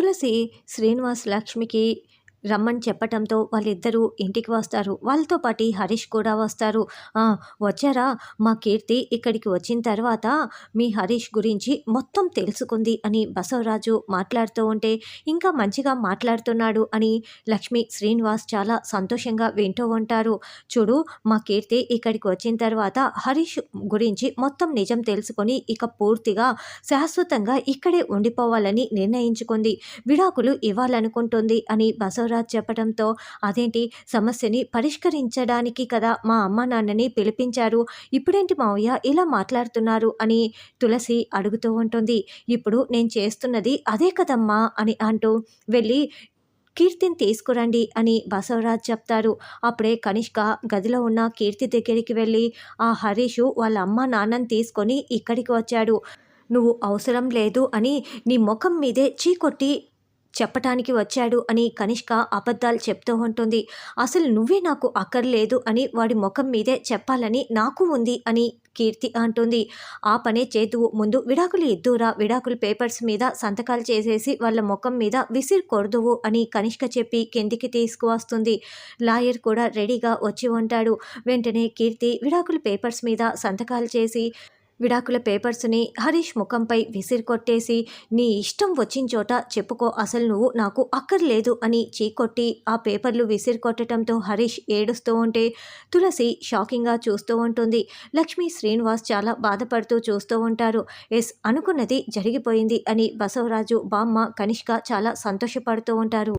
తులసి శ్రీనివాస్ లక్ష్మికి రమ్మని చెప్పటంతో వాళ్ళిద్దరూ ఇంటికి వస్తారు. వాళ్ళతో పాటు హరీష్ కూడా వస్తారు. వచ్చారా? మా కీర్తి ఇక్కడికి వచ్చిన తర్వాత మీ హరీష్ గురించి మొత్తం తెలుసుకుంది అని బసవరాజు మాట్లాడుతూ ఉంటే ఇంకా మంచిగా మాట్లాడుతున్నాడు అని లక్ష్మి శ్రీనివాస్ చాలా సంతోషంగా వింటూ ఉంటారు. చూడు మా కీర్తి ఇక్కడికి వచ్చిన తర్వాత హరీష్ గురించి మొత్తం నిజం తెలుసుకొని ఇక పూర్తిగా శాశ్వతంగా ఇక్కడే ఉండిపోవాలని నిర్ణయించుకుంది. విడాకులు ఇవ్వాలనుకుంటుంది అని బసవరాజు బసవరాజ్ చెప్పడంతో అదేంటి? సమస్యని పరిష్కరించడానికి కదా మా అమ్మ నాన్నని పిలిపించారు. ఇప్పుడేంటి మావయ్య? ఇలా మాట్లాడుతున్నారు అని తులసి అడుగుతూ ఉంటుంది. ఇప్పుడు నేను చేస్తున్నది అదే కదమ్మా అని అంటూ వెళ్ళి కీర్తిని తీసుకురండి అని బసవరాజ్ చెప్తారు. అప్పుడే కనిష్క గదిలో ఉన్న కీర్తి దగ్గరికి వెళ్ళి ఆ హరీషు వాళ్ళ అమ్మ నాన్నని తీసుకొని ఇక్కడికి వచ్చాడు. నువ్వు అవసరం లేదు అని నీ ముఖం మీదే చీకొట్టి చెప్పటానికి వచ్చాడు అని కనిష్క అబద్ధాలు చెప్తూ ఉంటుంది. అసలు నువ్వే నాకు అక్కర్లేదు అని వాడి ముఖం మీదే చెప్పాలని నాకు ఉంది అని కీర్తి అంటుంది. ఆ పనే చేతు ముందు విడాకులు ఇద్దురా విడాకులు పేపర్స్ మీద సంతకాలు చేసేసి వాళ్ళ ముఖం మీద విసిరి కొడదువు అని కనిష్క చెప్పి కిందికి తీసుకువస్తుంది. లాయర్ కూడా రెడీగా వచ్చి ఉంటాడు. వెంటనే కీర్తి విడాకుల పేపర్స్ మీద సంతకాలు చేసి విడాకుల పేపర్స్ని హరీష్ ముఖంపై విసిరి కొట్టేసి నీ ఇష్టం వచ్చిన చోట చెప్పుకో అసలు నువ్వు నాకు అక్కర్లేదు అని చీకొట్టి ఆ పేపర్లు విసిరి కొట్టడంతో హరీష్ ఏడుస్తూ ఉంటే తులసి షాకింగ్గా చూస్తూ ఉంటుంది. లక్ష్మి శ్రీనివాస్ చాలా బాధపడుతూ చూస్తూ ఉంటారు. ఎస్ అనుకున్నది జరిగిపోయింది అని బసవరాజు బామ్మ కనిష్క చాలా సంతోషపడుతూ ఉంటారు.